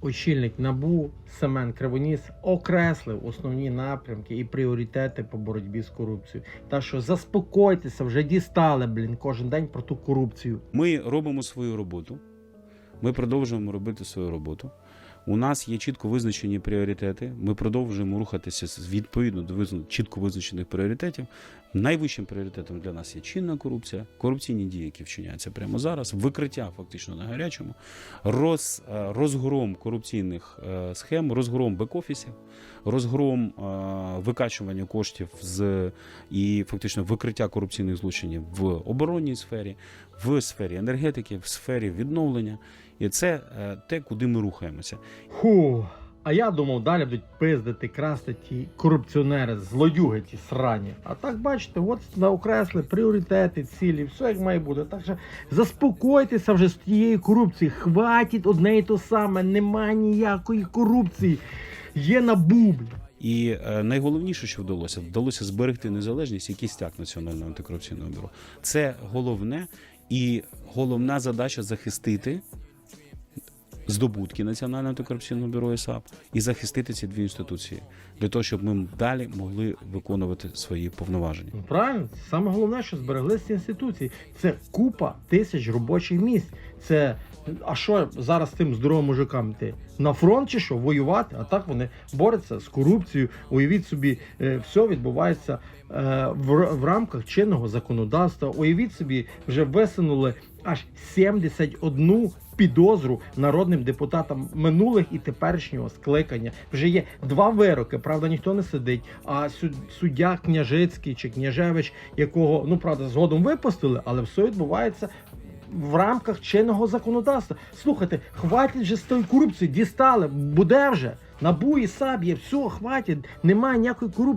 Очільник НАБУ Семен Кривоніс окреслив основні напрямки і пріоритети по боротьбі з корупцією. Та що заспокойтеся, вже дістали, блін, кожен день про ту корупцію. Ми робимо свою роботу. Ми продовжуємо робити свою роботу. У нас є чітко визначені пріоритети. Ми продовжуємо рухатися відповідно до чітко визначених пріоритетів. Найвищим пріоритетом для нас є чинна корупція, корупційні дії, які вчиняються прямо зараз, викриття фактично на гарячому, роз, е, розгром корупційних е, схем, розгром бек-офісів, розгром е, викачування коштів з і фактично викриття корупційних злочинів в оборонній сфері, в сфері енергетики, в сфері відновлення. І це е, те, куди ми рухаємося. Ху. А я думав, далі будуть пиздити, красти ті корупціонери, злодюги ті срані. А так бачите, от наокресли пріоритети, цілі, все як має бути. Так що заспокойтеся вже з тієї корупції. Хватить одне і то саме, нема ніякої корупції. Є набу, блін. І е, найголовніше, що вдалося, вдалося зберегти незалежність і кістяк Національного антикорупційного бюро. Це головне і головна задача захистити здобутки Національного антикорупційного бюро САП і захистити ці дві інституції для того, щоб ми далі могли виконувати свої повноваження. Ну, Правильно, саме головне, що зберегли ці інституції. Це купа тисяч робочих місць. Це а що зараз тим здоровим мужикам йти? На фронт чи що? Воювати? А так вони борються з корупцією. Уявіть собі, е, все відбувається е, в, рамках чинного законодавства. Уявіть собі, вже висунули аж 71 підозру народним депутатам минулих і теперішнього скликання. Вже є два вироки. Правда, ніхто не сидить. А суддя Княжицький чи Княжевич, якого ну правда згодом випустили, але все відбувається. В рамках чинного законодавства. Слухайте, хватить вже з тої корупції, дістали, буде вже. Набу і САП є, все, хватить, немає ніякої корупції.